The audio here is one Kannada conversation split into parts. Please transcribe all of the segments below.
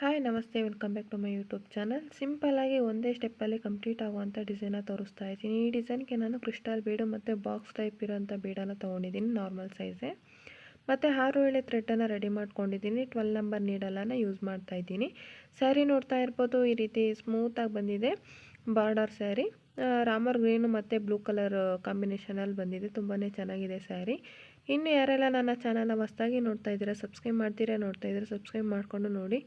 ಹಾಯ್, ನಮಸ್ತೆ. Welcome back to my YouTube channel. ಸಿಂಪಲ್ಲಾಗಿ ಒಂದೇ ಸ್ಟೆಪ್ಪಲ್ಲಿ ಕಂಪ್ಲೀಟ್ ಆಗುವಂಥ ಡಿಸೈನ ತೋರಿಸ್ತಾ ಇದ್ದೀನಿ. ಈ ಡಿಸೈನ್ಗೆ ನಾನು ಕ್ರಿಸ್ಟಲ್ ಬೀಡು ಮತ್ತು ಬಾಕ್ಸ್ ಟೈಪ್ ಇರೋಂಥ ಬೀಡನ್ನು ತೊಗೊಂಡಿದ್ದೀನಿ ನಾರ್ಮಲ್ ಸೈಜೇ ಮತ್ತು ಎಳೆ ಥ್ರೆಡನ್ನು ರೆಡಿ ಮಾಡ್ಕೊಂಡಿದ್ದೀನಿ. ಟ್ವೆಲ್ ನಂಬರ್ ನೀಡಲನ್ನು ಯೂಸ್ ಮಾಡ್ತಾ ಇದ್ದೀನಿ. ಸ್ಯಾರಿ ನೋಡ್ತಾ ಇರ್ಬೋದು, ಈ ರೀತಿ ಸ್ಮೂತಾಗಿ ಬಂದಿದೆ. ಬಾರ್ಡರ್ ಸ್ಯಾರಿ ರಾಮರ್ ಗ್ರೀನು ಮತ್ತು ಬ್ಲೂ ಕಲರ್ ಕಾಂಬಿನೇಷನಲ್ಲಿ ಬಂದಿದೆ. ತುಂಬಾ ಚೆನ್ನಾಗಿದೆ ಸ್ಯಾರಿ ಇನ್ನು ಯಾರೆಲ್ಲ ನನ್ನ ಚಾನಲ್ನ ಹೊಸ್ದಾಗಿ ನೋಡ್ತಾ ಇದ್ದೀರಾ ಸಬ್ಸ್ಕ್ರೈಬ್ ಮಾಡ್ತೀರಾ, ನೋಡ್ತಾ ಇದ್ದೀರಾ ಸಬ್ಸ್ಕ್ರೈಬ್ ಮಾಡಿಕೊಂಡು ನೋಡಿ.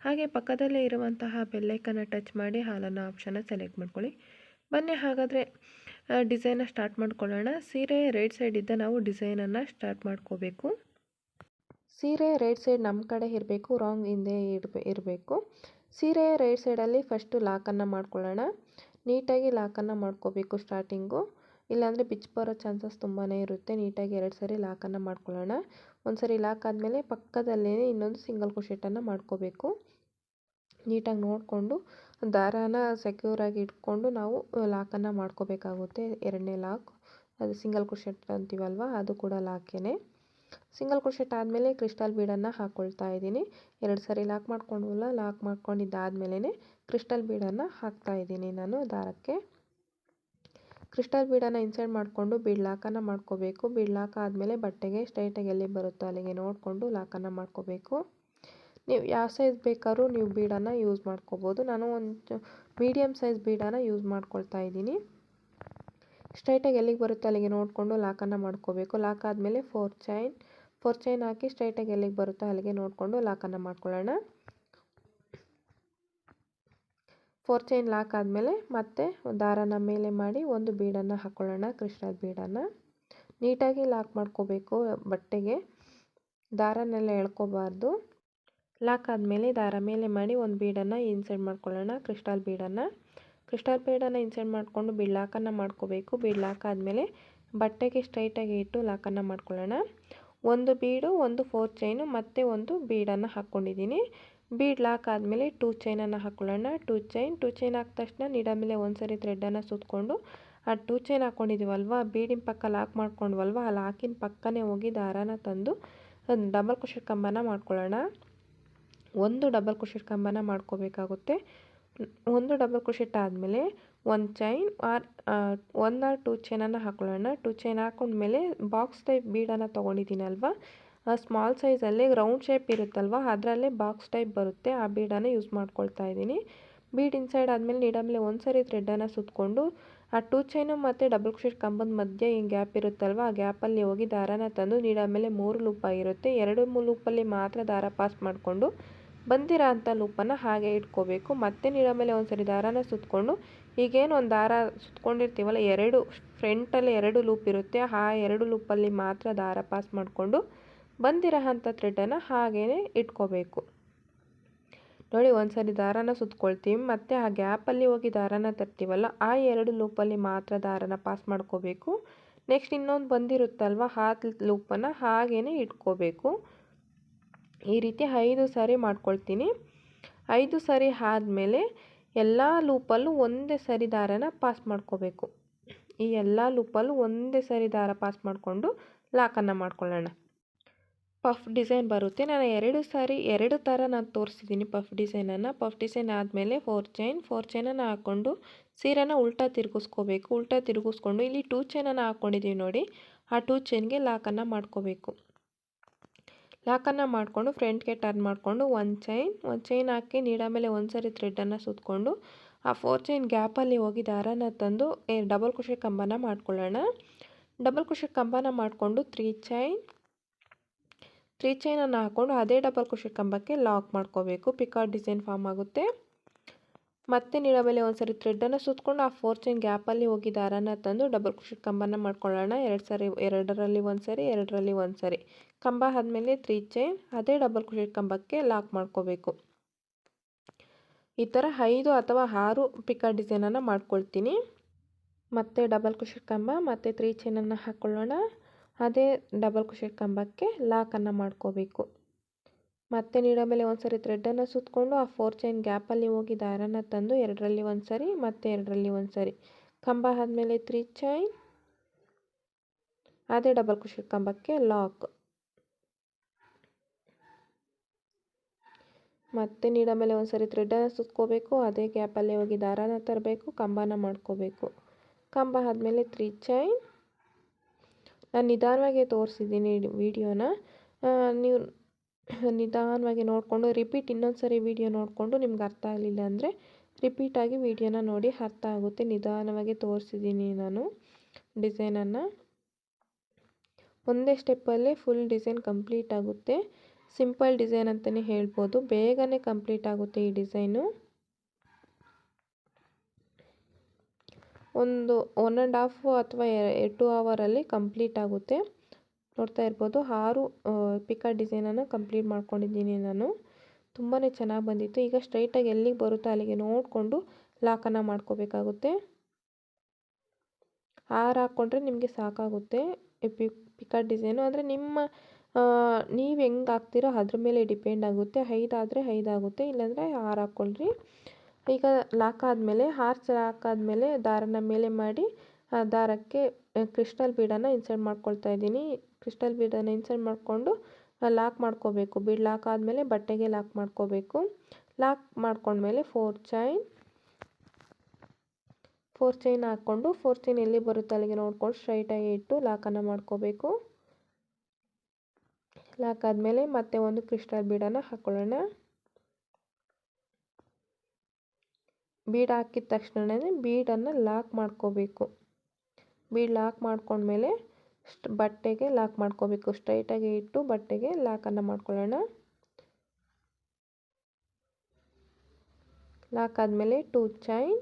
ಹಾಗೆ ಪಕ್ಕದಲ್ಲೇ ಇರುವಂತಹ ಬೆಲ್ಲೈಕನ್ನು ಟಚ್ ಮಾಡಿ ಹಾಲನ್ನು ಆಪ್ಷನ್ನ ಸೆಲೆಕ್ಟ್ ಮಾಡ್ಕೊಳ್ಳಿ. ಬನ್ನಿ, ಹಾಗಾದರೆ ಡಿಸೈನ ಸ್ಟಾರ್ಟ್ ಮಾಡ್ಕೊಳ್ಳೋಣ. ಸೀರೆ ರೈಟ್ ಸೈಡ್ ಇದ್ದ ನಾವು ಡಿಸೈನನ್ನು ಸ್ಟಾರ್ಟ್ ಮಾಡ್ಕೋಬೇಕು. ಸೀರೆ ರೈಟ್ ಸೈಡ್ ನಮ್ಮ ಕಡೆ ಇರಬೇಕು ರಾಂಗ್ ಹಿಂದೆ ಇರಬೇಕು. ಸೀರೆ ರೈಟ್ ಸೈಡಲ್ಲಿ ಫಸ್ಟು ಲಾಕನ್ನು ಮಾಡ್ಕೊಳ್ಳೋಣ. ನೀಟಾಗಿ ಲಾಕನ್ನು ಮಾಡ್ಕೋಬೇಕು ಸ್ಟಾರ್ಟಿಂಗು ಇಲ್ಲಾಂದರೆ ಬಿಚ್ಚು ಬರೋ ಚಾನ್ಸಸ್ ತುಂಬಾ ಇರುತ್ತೆ. ನೀಟಾಗಿ ಎರಡು ಸರಿ ಲಾಕನ್ನು ಮಾಡ್ಕೊಳ್ಳೋಣ. ಒಂದು ಸರಿ ಲಾಕ್ ಆದಮೇಲೆ ಪಕ್ಕದಲ್ಲೇ ಇನ್ನೊಂದು ಸಿಂಗಲ್ ಕ್ರೋಶೆಟನ್ನು ಮಾಡ್ಕೋಬೇಕು. ನೀಟಾಗಿ ನೋಡಿಕೊಂಡು ದಾರಾನ ಸೆಕ್ಯೂರಾಗಿ ಇಟ್ಕೊಂಡು ನಾವು ಲಾಕನ್ನು ಮಾಡ್ಕೋಬೇಕಾಗುತ್ತೆ. ಎರಡನೇ ಲಾಕ್ ಅದು ಸಿಂಗಲ್ ಕ್ರೋಶೆಟ್ ಅಂತೀವಲ್ವ? ಅದು ಕೂಡ ಲಾಕೇನೆ ಸಿಂಗಲ್ ಕ್ರೋಶೆಟ್ ಆದಮೇಲೆ ಕ್ರಿಸ್ಟಲ್ ಬೀಡನ್ನು ಹಾಕ್ಕೊಳ್ತಾ ಇದ್ದೀನಿ. ಎರಡು ಸರಿ ಲಾಕ್ ಮಾಡ್ಕೊಂಡವಲ್ಲ ಲಾಕ್ ಮಾಡ್ಕೊಂಡಿದ್ದಾದಮೇಲೆ ಕ್ರಿಸ್ಟಲ್ ಬೀಡನ್ನು ಹಾಕ್ತಾ ಇದ್ದೀನಿ ನಾನು ದಾರಕ್ಕೆ. ಕ್ರಿಸ್ಟಲ್ ಬೀಡನ್ನು ಇನ್ಸೈಡ್ ಮಾಡಿಕೊಂಡು ಬೀಡ್ ಲಾಕನ್ನು ಮಾಡ್ಕೋಬೇಕು. ಬೀಡ್ ಲಾಕ್ ಆದಮೇಲೆ ಬಟ್ಟೆಗೆ ಸ್ಟ್ರೈಟಾಗಿ ಎಲ್ಲಿ ಬರುತ್ತೋ ಅಲ್ಲಿಗೆ ನೋಡಿಕೊಂಡು ಲಾಕನ್ನು ಮಾಡ್ಕೋಬೇಕು. ನೀವು ಯಾವ ಸೈಜ್ ಬೇಕಾದ್ರೂ ನೀವು ಬೀಡನ್ನು ಯೂಸ್ ಮಾಡ್ಕೋಬೋದು. ನಾನು ಒಂದು ಮೀಡಿಯಮ್ ಸೈಜ್ ಬೀಡನ್ನು ಯೂಸ್ ಮಾಡ್ಕೊಳ್ತಾ ಇದ್ದೀನಿ. ಸ್ಟ್ರೈಟಾಗಿ ಎಲ್ಲಿಗೆ ಬರುತ್ತೆ ಅಲ್ಲಿಗೆ ನೋಡಿಕೊಂಡು ಲಾಕನ್ನು ಮಾಡ್ಕೋಬೇಕು. ಲಾಕ್ ಆದಮೇಲೆ ಫೋರ್ ಚೈನ್ ಫೋರ್ ಚೈನ್ ಹಾಕಿ ಸ್ಟ್ರೈಟಾಗಿ ಎಲ್ಲಿಗೆ ಬರುತ್ತೋ ಅಲ್ಲಿಗೆ ನೋಡಿಕೊಂಡು ಲಾಕನ್ನು ಮಾಡ್ಕೊಳ್ಳೋಣ. ಫೋರ್ ಚೈನ್ ಲಾಕ್ ಆದಮೇಲೆ ಮತ್ತೆ ದಾರನ ಮೇಲೆ ಮಾಡಿ ಒಂದು ಬೀಡನ್ನು ಹಾಕ್ಕೊಳ್ಳೋಣ ಕೃಷ್ಣದ ಬೀಡನ್ನು. ನೀಟಾಗಿ ಲಾಕ್ ಮಾಡ್ಕೋಬೇಕು ಬಟ್ಟೆಗೆ. ದಾರನೆಲ್ಲ ಎಳ್ಕೋಬಾರ್ದು. ಲಾಕ್ ಆದಮೇಲೆ ದಾರ ಮೇಲೆ ಮಾಡಿ ಒಂದು ಬೀಡನ್ನು ಇನ್ಸೈಡ್ ಮಾಡ್ಕೊಳ್ಳೋಣ. ಕ್ರಿಸ್ಟಲ್ ಬೀಡನ್ನು. ಕ್ರಿಸ್ಟಲ್ ಬೀಡನ್ನು ಇನ್ಸೈಡ್ ಮಾಡಿಕೊಂಡು ಬೀಡ್ ಲಾಕನ್ನು ಮಾಡ್ಕೋಬೇಕು. ಬೀಡ್ ಲಾಕ್ ಆದಮೇಲೆ ಬಟ್ಟೆಗೆ ಸ್ಟ್ರೈಟಾಗಿ ಇಟ್ಟು ಲಾಕನ್ನು ಮಾಡ್ಕೊಳ್ಳೋಣ. ಒಂದು ಬೀಡು, ಒಂದು ಫೋರ್ ಚೈನು ಮತ್ತು ಒಂದು ಬೀಡನ್ನು ಹಾಕ್ಕೊಂಡಿದ್ದೀನಿ ಬೀಡ್ ಲಾಕ್ ಆದಮೇಲೆ ಟೂ ಚೈನನ್ನು ಹಾಕ್ಕೊಳ್ಳೋಣ ಟೂ ಚೈನ್ ಟೂ ಚೈನ್ ಹಾಕಿದ ತಕ್ಷಣ ನೀಡ ಮೇಲೆ ಒಂದು ಸರಿ ಥ್ರೆಡ್ಡನ್ನು ಸುತ್ತಕೊಂಡು ಆ ಟೂ ಚೈನ್ ಹಾಕ್ಕೊಂಡಿದ್ದೀವಲ್ವ ಬೀಡಿನ ಪಕ್ಕ ಲಾಕ್ ಮಾಡ್ಕೊಂಡ್ವಲ್ವ? ಆ ಲಾಕಿನ ಪಕ್ಕನೇ ಹೋಗಿ ದಾರಾನ ತಂದು ಡಬಲ್ ಕುಶಟ್ ಕಂಬನ ಮಾಡ್ಕೊಳ್ಳೋಣ. ಒಂದು ಡಬಲ್ ಕ್ರೋಷೆಟ್ ಕಂಬನ ಮಾಡ್ಕೋಬೇಕಾಗುತ್ತೆ. ಒಂದು ಡಬಲ್ ಕ್ರೋಷೆಟ್ ಆದಮೇಲೆ ಒಂದು chain or one or two ಚೈನನ್ನು ಹಾಕೊಳ್ಳೋಣ. ಟೂ ಚೈನ್ ಹಾಕೊಂಡ್ಮೇಲೆ ಬಾಕ್ಸ್ ಟೈಪ್ ಬೀಡನ್ನು ತೊಗೊಂಡಿದ್ದೀನಲ್ವ ಸ್ಮಾಲ್ ಸೈಜಲ್ಲಿ ರೌಂಡ್ ಶೇಪ್ ಇರುತ್ತಲ್ವ? ಅದರಲ್ಲೇ ಬಾಕ್ಸ್ ಟೈಪ್ ಬರುತ್ತೆ. ಆ ಬೀಡನ್ನು ಯೂಸ್ ಮಾಡ್ಕೊಳ್ತಾ ಇದ್ದೀನಿ. ಬೀಡ್ ಇನ್ಸೈಡ್ ಆದಮೇಲೆ ನೀಡಾದಮೇಲೆ ಮೇಲೆ ಒಂದು ಸರಿ ಥ್ರೆಡ್ಡನ್ನು ಸುತ್ತಕೊಂಡು ಆ ಟೂ ಚೈನು ಮತ್ತು ಡಬಲ್ ಕ್ರೋಶೆಟ್ ಕಂಬದ ಮಧ್ಯೆ ಹಿಂಗೆ ಗ್ಯಾಪ್ ಇರುತ್ತಲ್ವ? ಆ ಗ್ಯಾಪಲ್ಲಿ ಹೋಗಿ ದಾರಾನ ತಂದು ನೀಡ ಮೇಲೆ ಮೂರು ಲೂಪ್ ಆಗಿರುತ್ತೆ. ಎರಡು ಮೂರು ಲೂಪಲ್ಲಿ ಮಾತ್ರ ದಾರ ಪಾಸ್ ಮಾಡಿಕೊಂಡು ಬಂದಿರೋ ಅಂಥ ಲೂಪನ್ನು ಹಾಗೆ ಇಟ್ಕೋಬೇಕು. ಮತ್ತೆ ನೀಡ ಮೇಲೆ ಒಂದು ಸರಿ ದಾರಾನ ಸುತ್ತಕೊಂಡು ಈಗೇನು ಒಂದು ದಾರ ಸುತ್ಕೊಂಡಿರ್ತೀವಲ್ಲ, ಎರಡು ಫ್ರಂಟಲ್ಲಿ ಎರಡು ಲೂಪ್ ಇರುತ್ತೆ. ಆ ಎರಡು ಲೂಪಲ್ಲಿ ಮಾತ್ರ ದಾರ ಪಾಸ್ ಮಾಡಿಕೊಂಡು ಬಂದಿರೋ ಅಂಥ ಥ್ರೆಡನ್ನು ಹಾಗೇ ಇಟ್ಕೋಬೇಕು. ನೋಡಿ ಒಂದು ಸರಿ ದಾರಾನ ಸುತ್ಕೊಳ್ತೀವಿ. ಮತ್ತು ಆ ಗ್ಯಾಪಲ್ಲಿ ಹೋಗಿ ದಾರಾನ ತರ್ತೀವಲ್ಲ, ಆ ಎರಡು ಲೂಪಲ್ಲಿ ಮಾತ್ರ ದಾರನ ಪಾಸ್ ಮಾಡ್ಕೋಬೇಕು. ನೆಕ್ಸ್ಟ್ ಇನ್ನೊಂದು ಬಂದಿರುತ್ತಲ್ವ, ಆ ಲೂಪನ್ನು ಹಾಗೇ ಇಟ್ಕೋಬೇಕು. ಈ ರೀತಿ ಐದು ಸಾರಿ ಮಾಡ್ಕೊಳ್ತೀನಿ. ಐದು ಸಾರಿ ಆದಮೇಲೆ ಎಲ್ಲ ಲೂಪಲ್ಲೂ ಒಂದೇ ಸರಿ ದಾರನ ಪಾಸ್ ಮಾಡ್ಕೋಬೇಕು. ಈ ಎಲ್ಲ ಲೂಪಲ್ಲೂ ಒಂದೇ ಸರಿ ದಾರ ಪಾಸ್ ಮಾಡಿಕೊಂಡು ಲಾಕನ್ನು ಮಾಡ್ಕೊಳ್ಳೋಣ. ಪಫ್ ಡಿಸೈನ್ ಬರುತ್ತೆ. ನಾನು ಎರಡು ಸಾರಿ, ಎರಡು ಥರ ನಾನು ತೋರಿಸಿದ್ದೀನಿ ಪಫ್ ಡಿಸೈನನ್ನು ಪಫ್ ಡಿಸೈನ್ ಆದಮೇಲೆ ಫೋರ್ ಚೈನ್ ಫೋರ್ ಚೈನನ್ನು ಹಾಕ್ಕೊಂಡು ಸೀರೆನ ಉಲ್ಟಾ ತಿರುಗಿಸ್ಕೋಬೇಕು. ಉಲ್ಟಾ ತಿರುಗಿಸ್ಕೊಂಡು ಇಲ್ಲಿ ಟೂ ಚೈನನ್ನು ಹಾಕ್ಕೊಂಡಿದ್ದೀವಿ ನೋಡಿ. ಆ ಟೂ ಚೈನ್ಗೆ ಲಾಕನ್ನು ಮಾಡ್ಕೋಬೇಕು. ಲಾಕನ್ನು ಮಾಡಿಕೊಂಡು ಫ್ರಂಟ್ಗೆ ಟರ್ನ್ ಮಾಡಿಕೊಂಡು ಒಂದು ಚೈನ್ ಒಂದು ಚೈನ್ ಹಾಕಿ ನೀಡ ಮೇಲೆ ಒಂದು ಸರಿ ಥ್ರೆಡ್ಡನ್ನು ಸುತ್ತಕೊಂಡು ಆ ಫೋರ್ ಚೈನ್ ಗ್ಯಾಪಲ್ಲಿ ಹೋಗಿ ದಾರನ ತಂದು ಡಬಲ್ ಕುಶಿ ಕಂಬನ ಮಾಡ್ಕೊಳ್ಳೋಣ. ಡಬಲ್ ಕುಶಿ ಕಂಬನ ಮಾಡಿಕೊಂಡು ತ್ರೀ ಚೈನ್ ತ್ರೀ ಚೈನನ್ನು ಹಾಕ್ಕೊಂಡು ಅದೇ ಡಬಲ್ ಕುಶಿ ಕಂಬಕ್ಕೆ ಲಾಕ್ ಮಾಡ್ಕೋಬೇಕು. ಪಿಕಾಟ್ ಡಿಸೈನ್ ಫಾರ್ಮ್ ಆಗುತ್ತೆ. ಮತ್ತೆ ನೀಡ ಒಂದ್ಸರಿ ಒಂದು ಸರಿ ಥ್ರೆಡ್ಡನ್ನು ಸುತ್ತಕೊಂಡು ಆ ಫೋರ್ ಚೈನ್ ಗ್ಯಾಪಲ್ಲಿ ಹೋಗಿ ದಾರನ ತಂದು ಡಬಲ್ ಕುಶೆ ಕಂಬನ ಮಾಡ್ಕೊಳ್ಳೋಣ. ಎರಡು ಸರಿ, ಎರಡರಲ್ಲಿ ಒಂದು ಸರಿ ಎರಡರಲ್ಲಿ ಒಂದು ಸರಿ ಕಂಬ ಆದಮೇಲೆ ತ್ರೀ ಚೈನ್ ಅದೇ ಡಬಲ್ ಕುಶೆಟ್ ಕಂಬಕ್ಕೆ ಲಾಕ್ ಮಾಡ್ಕೋಬೇಕು. ಈ ಥರ ಐದು ಅಥವಾ ಆರು ಪಿಕ ಡಿಸೈನನ್ನು ಮಾಡ್ಕೊಳ್ತೀನಿ. ಮತ್ತೆ ಡಬಲ್ ಕುಶೆಟ್ ಕಂಬ, ಮತ್ತು ತ್ರೀ ಚೈನನ್ನು ಹಾಕ್ಕೊಳ್ಳೋಣ ಅದೇ ಡಬಲ್ ಕುಶೆಟ್ ಕಂಬಕ್ಕೆ ಲಾಕನ್ನು ಮಾಡ್ಕೋಬೇಕು. ಮತ್ತೆ ನೀಡ ಮೇಲೆ ಒಂದು ಸರಿ ಥ್ರೆಡ್ಡನ್ನು ಸುತ್ತಕೊಂಡು ಆ ಫೋರ್ ಚೈನ್ ಗ್ಯಾಪಲ್ಲಿ ಹೋಗಿ ದಾರನ ತಂದು ಎರಡರಲ್ಲಿ ಒಂದು ಸರಿ ಮತ್ತು ಎರಡರಲ್ಲಿ ಒಂದು ಸರಿ ಕಂಬ ಆದಮೇಲೆ ತ್ರೀ ಚೈನ್ ಅದೇ ಡಬಲ್ ಕುಶಿ ಕಂಬಕ್ಕೆ ಲಾಕ್ ಮತ್ತೆ ನೀಡ ಮೇಲೆ ಒಂದು ಸರಿ ಥ್ರೆಡ್ಡನ್ನು ಸುತ್ಕೋಬೇಕು, ಅದೇ ಗ್ಯಾಪಲ್ಲಿ ಹೋಗಿ ದಾರಾನ ತರಬೇಕು, ಕಂಬನ ಮಾಡ್ಕೋಬೇಕು. ಕಂಬ ಆದಮೇಲೆ ತ್ರೀ ಚೈನ್ ನಾನು ನಿಧಾನವಾಗಿ ತೋರಿಸಿದ್ದೀನಿ ವಿಡಿಯೋನ ನೀವು ನಿಧಾನವಾಗಿ ನೋಡಿಕೊಂಡು ರಿಪೀಟ್ ಇನ್ನೊಂದು ಸರಿ ವಿಡಿಯೋ ನೋಡಿಕೊಂಡು ನಿಮ್ಗೆ ಅರ್ಥ ಆಗಲಿಲ್ಲ ಅಂದರೆ ರಿಪೀಟಾಗಿ ವಿಡಿಯೋನ ನೋಡಿ ಅರ್ಥ ಆಗುತ್ತೆ. ನಿಧಾನವಾಗಿ ತೋರಿಸಿದ್ದೀನಿ ನಾನು ಡಿಸೈನನ್ನು ಒಂದೇ ಸ್ಟೆಪ್ಪಲ್ಲೇ ಫುಲ್ ಡಿಸೈನ್ ಕಂಪ್ಲೀಟ್ ಆಗುತ್ತೆ. ಸಿಂಪಲ್ ಡಿಸೈನ್ ಅಂತಲೇ ಹೇಳ್ಬೋದು. ಬೇಗನೆ ಕಂಪ್ಲೀಟ್ ಆಗುತ್ತೆ ಈ ಡಿಸೈನು ಒಂದು ಒನ್ ಆ್ಯಂಡ್ ಹಾಫ್ ಅಥವಾ ಟು ಅವರಲ್ಲಿ ಕಂಪ್ಲೀಟ್ ಆಗುತ್ತೆ. ನೋಡ್ತಾ ಇರ್ಬೋದು. ಆರು ಪಿಕಾ ಡಿಸೈನನ್ನು ಕಂಪ್ಲೀಟ್ ಮಾಡ್ಕೊಂಡಿದ್ದೀನಿ ನಾನು. ತುಂಬಾ ಚೆನ್ನಾಗಿ ಬಂದಿತ್ತು. ಈಗ ಸ್ಟ್ರೈಟಾಗಿ ಎಲ್ಲಿಗೆ ಬರುತ್ತೋ ಅಲ್ಲಿಗೆ ನೋಡಿಕೊಂಡು ಲಾಕನ್ನು ಮಾಡ್ಕೋಬೇಕಾಗುತ್ತೆ. ಆರು ಹಾಕ್ಕೊಂಡ್ರೆ ನಿಮಗೆ ಸಾಕಾಗುತ್ತೆ. ಪಿ ಪಿಕಾ ಡಿಸೈನು ಅಂದರೆ ನಿಮ್ಮ ನೀವು ಹೆಂಗೆ ಹಾಕ್ತೀರೋ ಅದ್ರ ಮೇಲೆ ಡಿಪೆಂಡ್ ಆಗುತ್ತೆ. ಐದಾದರೆ ಐದಾಗುತ್ತೆ ಇಲ್ಲಾಂದರೆ ಆರು ಹಾಕ್ಕೊಳ್ರಿ ಈಗ ಲಾಕ್ ಆದಮೇಲೆ ಹಾರ್ಸ್ ಹಾಕಾದ್ಮೇಲೆ ದಾರನ ಮೇಲೆ ಮಾಡಿ, ಆ ದಾರಕ್ಕೆ ಕ್ರಿಸ್ಟಲ್ ಬೀಡನ್ನು ಇನ್ಸರ್ಟ್ ಮಾಡ್ಕೊಳ್ತಾ ಇದ್ದೀನಿ. ಕ್ರಿಸ್ಟಲ್ ಬೀಡನ್ನು ಇನ್ಸರ್ಟ್ ಮಾಡಿಕೊಂಡು ಲಾಕ್ ಮಾಡ್ಕೋಬೇಕು. ಬೀಡ್ ಲಾಕ್ ಆದಮೇಲೆ ಬಟ್ಟೆಗೆ ಲಾಕ್ ಮಾಡ್ಕೋಬೇಕು. ಲಾಕ್ ಮಾಡ್ಕೊಂಡ್ಮೇಲೆ ಫೋರ್ ಚೈನ್ ಫೋರ್ ಚೈನ್ ಹಾಕ್ಕೊಂಡು, ಫೋರ್ ಚೈನ್ ಎಲ್ಲಿ ಬರುತ್ತೆ ಅಲ್ಲಿಗೆ ನೋಡ್ಕೊಂಡು ಸ್ಟ್ರೈಟಾಗಿ ಇಟ್ಟು ಲಾಕನ್ನು ಮಾಡ್ಕೋಬೇಕು. ಲಾಕ್ ಆದಮೇಲೆ ಮತ್ತೆ ಒಂದು ಕ್ರಿಸ್ಟಲ್ ಬೀಡನ್ನು ಹಾಕ್ಕೊಳ್ಳೋಣ ಬೀಡ್ ಹಾಕಿದ ತಕ್ಷಣವೇ ಬೀಡನ್ನು ಲಾಕ್ ಮಾಡ್ಕೋಬೇಕು. ಬೀಡ್ ಲಾಕ್ ಮಾಡ್ಕೊಂಡ್ಮೇಲೆ ಬಟ್ಟೆಗೆ ಲಾಕ್ ಮಾಡ್ಕೋಬೇಕು. ಸ್ಟ್ರೈಟಾಗಿ ಇಟ್ಟು ಬಟ್ಟೆಗೆ ಲಾಕನ್ನು ಮಾಡ್ಕೊಳ್ಳೋಣ. ಲಾಕ್ ಆದಮೇಲೆ ಟೂ ಚೈನ್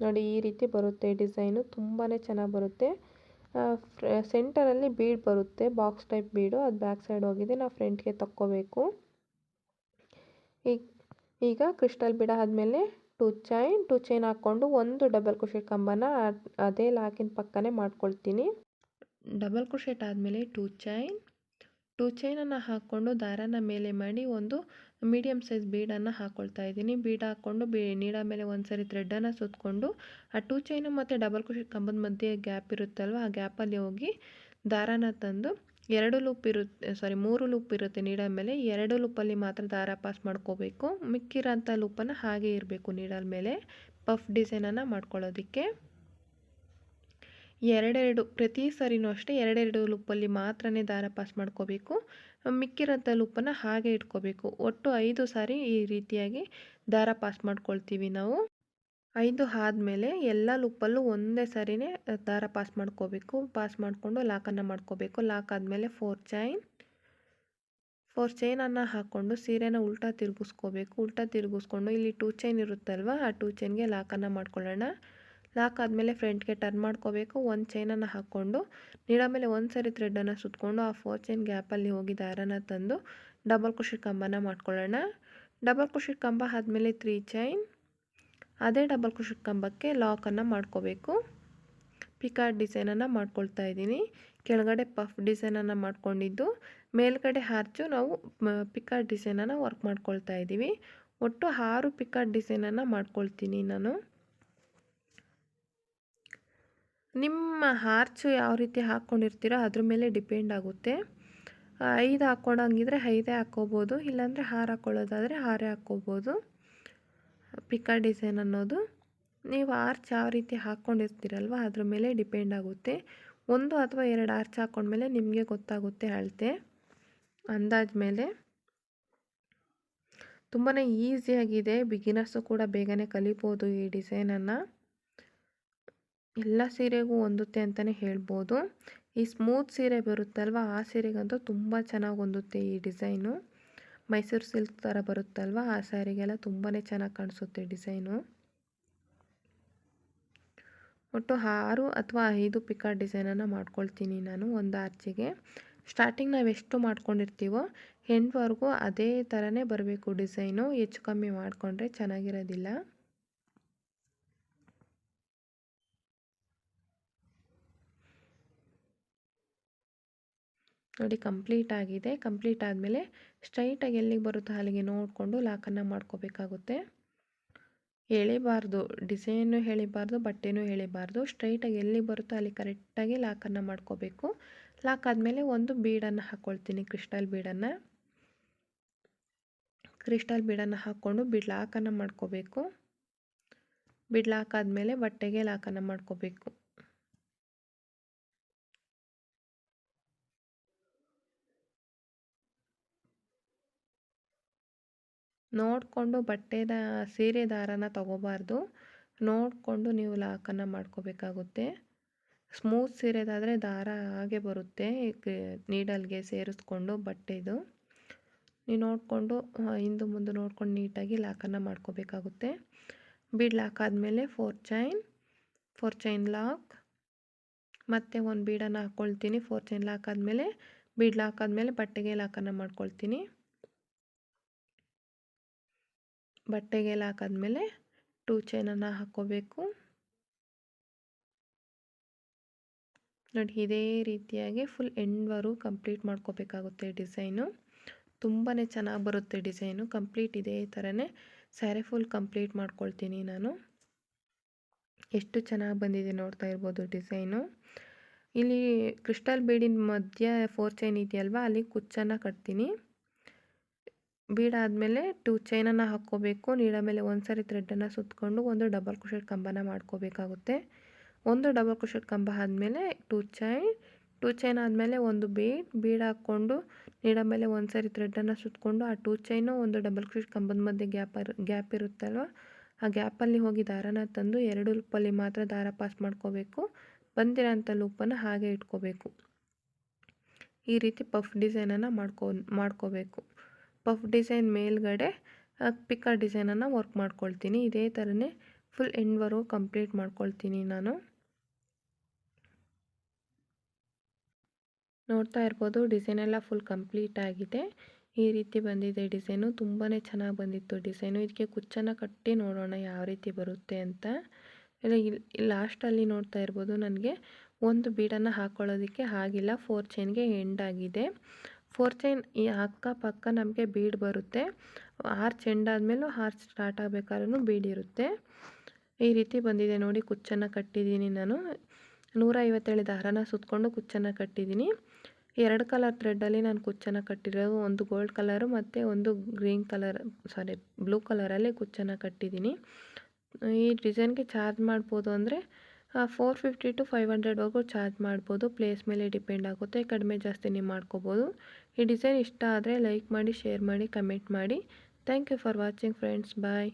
ನೋಡಿ ಈ ರೀತಿ ಬರುತ್ತೆ ಡಿಸೈನು ತುಂಬಾ ಚೆನ್ನಾಗಿ ಬರುತ್ತೆ. ಸೆಂಟರಲ್ಲಿ ಬೀಡ್ ಬರುತ್ತೆ. ಬಾಕ್ಸ್ ಟೈಪ್ ಬೀಡು ಅದು ಬ್ಯಾಕ್ ಸೈಡ್ ಹೋಗಿದೆ. ನಾವು ಫ್ರಂಟ್ಗೆ ತಕ್ಕೋಬೇಕು. ಈಗ ಈಗ ಕ್ರಿಸ್ಟಲ್ ಬೀಡ ಆದಮೇಲೆ ಟೂ ಚೈನ್ ಟೂ ಚೈನ್ ಹಾಕ್ಕೊಂಡು ಒಂದು ಡಬಲ್ ಕುಶಿ ಕಂಬನ ಅದೇ ಲಾಕಿನ ಪಕ್ಕನೇ ಮಾಡ್ಕೊಳ್ತೀನಿ. ಡಬಲ್ ಕುಶೆಟ್ ಆದಮೇಲೆ ಟೂ ಚೈನ್. ಟೂ ಚೈನನ್ನು ಹಾಕ್ಕೊಂಡು ದಾರನ ಮೇಲೆ ಮಾಡಿ ಒಂದು ಮೀಡಿಯಮ್ ಸೈಜ್ ಬೀಡನ್ನು ಹಾಕ್ಕೊಳ್ತಾ ಇದ್ದೀನಿ. ಬೀಡ್ ಹಾಕ್ಕೊಂಡು ಬೀ ನೀಡ ಮೇಲೆ ಒಂದು ಸರಿ ಥ್ರೆಡ್ಡನ್ನು ಸುತ್ತಕೊಂಡು ಆ ಟೂ ಚೈನು ಮತ್ತು ಡಬಲ್ ಕ್ರೋಶೆಟ್ ಕಂಬದ ಮಧ್ಯೆ ಗ್ಯಾಪ್ ಇರುತ್ತಲ್ವ ಆ ಗ್ಯಾಪಲ್ಲಿ ಹೋಗಿ ದಾರಾನ ತಂದು ಎರಡು ಲೂಪ್ ಇರುತ್ತೆ ಸಾರಿ ಮೂರು ಲೂಪ್ ಇರುತ್ತೆ ನೀಡ ಮೇಲೆ. ಎರಡು ಲೂಪಲ್ಲಿ ಮಾತ್ರ ದಾರ ಪಾಸ್ ಮಾಡ್ಕೋಬೇಕು. ಮಿಕ್ಕಿರೋಂಥ ಲೂಪನ್ನು ಹಾಗೆ ಇರಬೇಕು ನೀಡಲ್ ಮೇಲೆ. ಪಫ್ ಡಿಸೈನನ್ನು ಮಾಡ್ಕೊಳ್ಳೋದಕ್ಕೆ. ಎರಡೆರಡು, ಪ್ರತಿ ಸರಿನೂ ಅಷ್ಟೇ ಎರಡೆರಡು ಲೂಪಲ್ಲಿ ಮಾತ್ರನೇ ದಾರ ಪಾಸ್ ಮಾಡ್ಕೋಬೇಕು. ಮಿಕ್ಕಿರೋಂಥ ಲುಪ್ಪನ್ನು ಹಾಗೆ ಇಟ್ಕೋಬೇಕು. ಒಟ್ಟು ಐದು ಸಾರಿ ಈ ರೀತಿಯಾಗಿ ದಾರ ಪಾಸ್ ಮಾಡ್ಕೊಳ್ತೀವಿ ನಾವು. ಐದು ಆದಮೇಲೆ ಎಲ್ಲ ಲೂಪಲ್ಲೂ ಒಂದೇ ಸರಿನೇ ದಾರ ಪಾಸ್ ಮಾಡ್ಕೋಬೇಕು. ಪಾಸ್ ಮಾಡಿಕೊಂಡು ಲಾಕನ್ನು ಮಾಡ್ಕೋಬೇಕು. ಲಾಕ್ ಆದಮೇಲೆ ಫೋರ್ ಚೈನ್ ಫೋರ್ ಚೈನನ್ನು ಹಾಕ್ಕೊಂಡು ಸೀರೆನ ಉಲ್ಟಾ ತಿರುಗಿಸ್ಕೋಬೇಕು. ಉಲ್ಟಾ ತಿರುಗಿಸ್ಕೊಂಡು ಇಲ್ಲಿ ಟೂ ಚೈನ್ ಇರುತ್ತಲ್ವ? ಆ ಟೂ ಚೈನ್ಗೆ ಲಾಕನ್ನು ಮಾಡ್ಕೊಳ್ಳೋಣ. ಲಾಕ್ ಆದಮೇಲೆ ಫ್ರಂಟ್ಗೆ ಟರ್ನ್ ಮಾಡ್ಕೋಬೇಕು. ಒಂದು ಚೈನನ್ನು ಹಾಕ್ಕೊಂಡು ನೀಡ ಮೇಲೆ ಒಂದು ಸರಿ ಥ್ರೆಡನ್ನು ಸುತ್ತಕೊಂಡು ಆ ಫೋರ್ ಚೈನ್ ಗ್ಯಾಪಲ್ಲಿ ಹೋಗಿ ದಾರನ ತಂದು ಡಬಲ್ ಕುಶಿ ಕಂಬನ ಮಾಡ್ಕೊಳ್ಳೋಣ. ಡಬಲ್ ಕುಶಿ ಕಂಬ ಆದಮೇಲೆ ತ್ರೀ ಚೈನ್ ಅದೇ ಡಬಲ್ ಕುಶಿ ಕಂಬಕ್ಕೆ ಲಾಕನ್ನು ಮಾಡ್ಕೋಬೇಕು. ಪಿಕಾರ್ಡ್ ಡಿಸೈನನ್ನು ಮಾಡ್ಕೊಳ್ತಾ ಇದ್ದೀನಿ. ಕೆಳಗಡೆ ಪಫ್ ಡಿಸೈನನ್ನು ಮಾಡ್ಕೊಂಡಿದ್ದು. ಮೇಲ್ಗಡೆ ಹಾರ್ಚು ನಾವು ಪಿಕಾರ್ಡ್ ಡಿಸೈನನ್ನು ವರ್ಕ್ ಮಾಡ್ಕೊಳ್ತಾ ಇದ್ದೀವಿ. ಒಟ್ಟು ಆರು ಪಿಕಾರ್ಡ್ ಡಿಸೈನನ್ನು ಮಾಡ್ಕೊಳ್ತೀನಿ ನಾನು. ನಿಮ್ಮ ಹಾರ್ಚು ಯಾವ ರೀತಿ ಹಾಕ್ಕೊಂಡಿರ್ತೀರೋ ಅದ್ರ ಮೇಲೆ ಡಿಪೆಂಡ್ ಆಗುತ್ತೆ. ಐದು ಹಾಕ್ಕೊಂಡಂಗಿದ್ರೆ ಐದೇ ಹಾಕ್ಕೋಬೋದು, ಇಲ್ಲಾಂದರೆ ಹಾರ ಹಾಕ್ಕೊಳ್ಳೋದಾದರೆ ಹಾರೇ ಹಾಕ್ಕೋಬೋದು. ಪಿಕಾ ಡಿಸೈನ್ ಅನ್ನೋದು. ನೀವು ಆರ್ಚ್ ಯಾವ ರೀತಿ ಹಾಕ್ಕೊಂಡಿರ್ತೀರಲ್ವ ಅದ್ರ ಮೇಲೆ ಡಿಪೆಂಡ್ ಆಗುತ್ತೆ. ಒಂದು ಅಥವಾ ಎರಡು ಆರ್ಚ್ ಹಾಕ್ಕೊಂಡ್ಮೇಲೆ ನಿಮಗೆ ಗೊತ್ತಾಗುತ್ತೆ ಅಳತೆ, ಅಂದಾಜ ಮೇಲೆ. ತುಂಬಾ ಈಸಿಯಾಗಿದೆ. ಬಿಗಿನರ್ಸು ಕೂಡ ಬೇಗನೆ ಕಲಿಬೋದು ಈ ಡಿಸೈನನ್ನು. ಎಲ್ಲ ಸೀರೆಗೂ ಹೊಂದುತ್ತೆ ಅಂತಲೇ ಹೇಳ್ಬೋದು. ಈ ಸ್ಮೂತ್ ಸೀರೆ ಬರುತ್ತಲ್ವ? ಆ ಸೀರೆಗಂತೂ ತುಂಬ ಚೆನ್ನಾಗಿ ಹೊಂದುತ್ತೆ ಈ ಡಿಸೈನು. ಮೈಸೂರು ಸಿಲ್ಕ್ ಥರ ಬರುತ್ತಲ್ವ? ಆ ಸ್ಯಾರಿಗೆಲ್ಲ ತುಂಬಾ ಚೆನ್ನಾಗಿ ಕಾಣಿಸುತ್ತೆ ಡಿಸೈನು. ಒಟ್ಟು ಆರು ಅಥವಾ ಐದು ಪಿಕಾ ಡಿಸೈನನ್ನು ಮಾಡ್ಕೊಳ್ತೀನಿ ನಾನು ಒಂದು ಆರ್ಚಿಗೆ. ಸ್ಟಾರ್ಟಿಂಗ್ ನಾವು ಎಷ್ಟು ಮಾಡ್ಕೊಂಡಿರ್ತೀವೋ ಎಂಡ್ವರೆಗೂ ಅದೇ ಥರನೇ ಬರಬೇಕು ಡಿಸೈನು. ಹೆಚ್ಚು ಕಮ್ಮಿ ಮಾಡಿಕೊಂಡ್ರೆ ಚೆನ್ನಾಗಿರೋದಿಲ್ಲ. ನೋಡಿ ಕಂಪ್ಲೀಟ್ ಆಗಿದೆ. ಕಂಪ್ಲೀಟ್ ಆದಮೇಲೆ ಸ್ಟ್ರೈಟಾಗಿ ಎಲ್ಲಿಗೆ ಬರುತ್ತೋ ಅಲ್ಲಿಗೆ ನೋಡಿಕೊಂಡು ಲಾಕನ್ನು ಮಾಡ್ಕೋಬೇಕಾಗುತ್ತೆ. ಹೇಳಿಬಾರ್ದು ಡಿಸೈನು ಹೇಳಿಬಾರ್ದು ಬಟ್ಟೆನೂ ಹೇಳಿಬಾರ್ದು ಸ್ಟ್ರೈಟಾಗಿ ಎಲ್ಲಿಗೆ ಬರುತ್ತೋ ಅಲ್ಲಿ ಕರೆಕ್ಟಾಗಿ ಲಾಕನ್ನು ಮಾಡ್ಕೋಬೇಕು. ಲಾಕ್ ಆದಮೇಲೆ ಒಂದು ಬೀಡನ್ನು ಹಾಕ್ಕೊಳ್ತೀನಿ ಕ್ರಿಸ್ಟಲ್ ಬೀಡನ್ನು. ಕ್ರಿಸ್ಟಲ್ ಬೀಡನ್ನು ಹಾಕ್ಕೊಂಡು ಬಿಡ್ ಲಾಕನ್ನು ಮಾಡ್ಕೋಬೇಕು. ಆದಮೇಲೆ ಬಟ್ಟೆಗೆ ಲಾಕನ್ನು ಮಾಡ್ಕೋಬೇಕು. ನೋಡಿಕೊಂಡು ಬಟ್ಟೆದ, ಸೀರೆ ದಾರನ ತಗೋಬಾರ್ದು. ನೋಡಿಕೊಂಡು ನೀವು ಲಾಕನ್ನು ಮಾಡ್ಕೋಬೇಕಾಗುತ್ತೆ. ಸ್ಮೂತ್ ಸೀರೆದಾದರೆ ದಾರ ಹಾಗೆ ಬರುತ್ತೆ ನೀಡಲ್ಗೆ ಸೇರಿಸ್ಕೊಂಡು ಬಟ್ಟೆದು. ನೀವು ನೋಡಿಕೊಂಡು ಹಿಂದೆ ಮುಂದೆ ನೋಡ್ಕೊಂಡು ನೀಟಾಗಿ ಲಾಕನ್ನು ಮಾಡ್ಕೋಬೇಕಾಗುತ್ತೆ. ಬೀಡ್ ಲಾಕ್ ಆದಮೇಲೆ four chain four chain lock. ಮತ್ತು ಒಂದು ಬೀಡನ್ನು ಹಾಕ್ಕೊಳ್ತೀನಿ ಫೋರ್ ಚೈನ್ ಲಾಕ್ ಆದಮೇಲೆ, ಬೀಡ್ ಲಾಕ್ ಆದಮೇಲೆ ಬಟ್ಟೆಗೆ ಲಾಕನ್ನು ಮಾಡ್ಕೊಳ್ತೀನಿ. ಬಟ್ಟೆಗೆ ಹಾಕಾದ್ಮೇಲೆ ಟೂ ಚೈನನ್ನು ಹಾಕ್ಕೋಬೇಕು. ನೋಡಿ, ಇದೇ ರೀತಿಯಾಗಿ ಫುಲ್ ಎಂಡ್ವರೆಗೂ ಕಂಪ್ಲೀಟ್ ಮಾಡ್ಕೋಬೇಕಾಗುತ್ತೆ ಡಿಸೈನು. ತುಂಬಾ ಚೆನ್ನಾಗಿ ಬರುತ್ತೆ ಡಿಸೈನು. ಕಂಪ್ಲೀಟ್ ಇದೇ ಥರನೇ ಸ್ಯಾರಿ ಫುಲ್ ಕಂಪ್ಲೀಟ್ ಮಾಡ್ಕೊಳ್ತೀನಿ ನಾನು. ಎಷ್ಟು ಚೆನ್ನಾಗಿ ಬಂದಿದೆ ನೋಡ್ತಾ ಇರ್ಬೋದು ಡಿಸೈನು. ಇಲ್ಲಿ ಕ್ರಿಸ್ಟಲ್ ಬೀಡಿನ ಮಧ್ಯ ಫೋರ್ ಚೈನ್ ಇದೆಯಲ್ವ, ಅಲ್ಲಿ ಕುಚ್ಚನ್ನು ಕಟ್ತೀನಿ. ಬೀಡಾದಮೇಲೆ ಟೂ ಚೈನನ್ನು ಹಾಕ್ಕೋಬೇಕು. ನೀಡ ಮೇಲೆ ಒಂದು ಸಾರಿ ಥ್ರೆಡ್ಡನ್ನು ಸುತ್ತಕೊಂಡು ಒಂದು ಡಬಲ್ ಕುಶೆಟ್ ಕಂಬನ ಮಾಡ್ಕೋಬೇಕಾಗುತ್ತೆ. ಒಂದು ಡಬಲ್ ಕುಶೆಟ್ ಕಂಬ ಆದಮೇಲೆ ಟೂ ಚೈನ್ ಟೂ ಚೈನ್ ಆದಮೇಲೆ ಒಂದು ಬೀಡ್ ಬೀಡ್ ಹಾಕ್ಕೊಂಡು ನೀಡ ಮೇಲೆ ಒಂದು ಸಾರಿ ಥ್ರೆಡ್ಡನ್ನು ಸುತ್ತಕೊಂಡು ಆ ಟೂ ಚೈನು ಒಂದು ಡಬಲ್ ಕುಶೆಟ್ ಕಂಬದ ಮಧ್ಯೆ ಗ್ಯಾಪ್ ಗ್ಯಾಪ್ ಇರುತ್ತಲ್ವ? ಆ ಗ್ಯಾಪಲ್ಲಿ ಹೋಗಿ ದಾರನ ತಂದು ಎರಡು ಲೂಪಲ್ಲಿ ಮಾತ್ರ ದಾರ ಪಾಸ್ ಮಾಡ್ಕೋಬೇಕು. ಬಂದಿರೋಂಥ ಲೂಪನ್ನು ಹಾಗೆ ಇಟ್ಕೋಬೇಕು. ಈ ರೀತಿ ಪಫ್ ಡಿಸೈನನ್ನು ಮಾಡ್ಕೊ, ಮಾಡ್ಕೋಬೇಕು. ಪಫ್ ಡಿಸೈನ್ ಮೇಲ್ಗಡೆ ಪಿಕ್ಕ ಡಿಸೈನನ್ನು ವರ್ಕ್ ಮಾಡ್ಕೊಳ್ತೀನಿ. ಇದೇ ಥರನೇ ಫುಲ್ ಎಂಡ್ವರೆಗೂ ಕಂಪ್ಲೀಟ್ ಮಾಡ್ಕೊಳ್ತೀನಿ ನಾನು. ನೋಡ್ತಾ ಇರ್ಬೋದು ಡಿಸೈನ್ ಎಲ್ಲ ಫುಲ್ ಕಂಪ್ಲೀಟ್ ಆಗಿದೆ. ಈ ರೀತಿ ಬಂದಿದೆ ಡಿಸೈನು ತುಂಬಾ ಚೆನ್ನಾಗಿ ಬಂದಿತ್ತು ಡಿಸೈನು ಇದಕ್ಕೆ ಕುಚ್ಚನ್ನು ಕಟ್ಟಿ ನೋಡೋಣ ಯಾವ ರೀತಿ ಬರುತ್ತೆ ಅಂತ. ಲಾಸ್ಟಲ್ಲಿ ನೋಡ್ತಾ ಇರ್ಬೋದು, ನನಗೆ ಒಂದು ಬೀಡನ್ನು ಹಾಕ್ಕೊಳ್ಳೋದಕ್ಕೆ ಆಗಿಲ್ಲ. ಫೋರ್ ಚೈನ್ಗೆ ಎಂಡ್ ಆಗಿದೆ. ಫೋರ್ ಚೈನ್ ಈ ಅಕ್ಕಪಕ್ಕ ನಮಗೆ ಬೀಡ್ ಬರುತ್ತೆ. ಆರ್ಚ್ ಎಂಡ್ ಆದಮೇಲೂ ಆರ್ಚ್ ಸ್ಟಾರ್ಟ್ ಆಗಬೇಕಾದ್ರೂ ಬೀಡ್ ಇರುತ್ತೆ. ಈ ರೀತಿ ಬಂದಿದೆ ನೋಡಿ ಕುಚ್ಚನ್ನು ಕಟ್ಟಿದ್ದೀನಿ ನಾನು. ನೂರ ಐವತ್ತೇಳು ದಾರನ ಸುತ್ತಕೊಂಡು ಕುಚ್ಚನ್ನು ಕಟ್ಟಿದ್ದೀನಿ. ಎರಡು ಕಲರ್ ಥ್ರೆಡ್ಡಲ್ಲಿ ನಾನು ಕುಚ್ಚನ್ನು ಕಟ್ಟಿರೋದು, ಒಂದು ಗೋಲ್ಡ್ ಕಲರು ಮತ್ತು ಒಂದು ಗ್ರೀನ್ ಕಲರ್ ಸಾರಿ ಬ್ಲೂ ಕಲರಲ್ಲಿ ಕುಚ್ಚನ್ನು ಕಟ್ಟಿದ್ದೀನಿ. ಈ ಡಿಸೈನ್ಗೆ ಚಾರ್ಜ್ ಮಾಡ್ಬೋದು ಅಂದರೆ ಫೋರ್ ಫಿಫ್ಟಿ ಟು ಫೈವ್ ಹಂಡ್ರೆಡ್ವರೆಗೂ ಚಾರ್ಜ್ ಮಾಡ್ಬೋದು. ಪ್ಲೇಸ್ ಮೇಲೆ ಡಿಪೆಂಡ್ ಆಗುತ್ತೆ, ಕಡಿಮೆ ಜಾಸ್ತಿ ನೀವು ಮಾಡ್ಕೋಬೋದು. ಈ ಡಿಸೈನ್ ಇಷ್ಟ ಆದರೆ ಲೈಕ್ ಮಾಡಿ, ಶೇರ್ ಮಾಡಿ, ಕಮೆಂಟ್ ಮಾಡಿ. Thank you for watching friends bye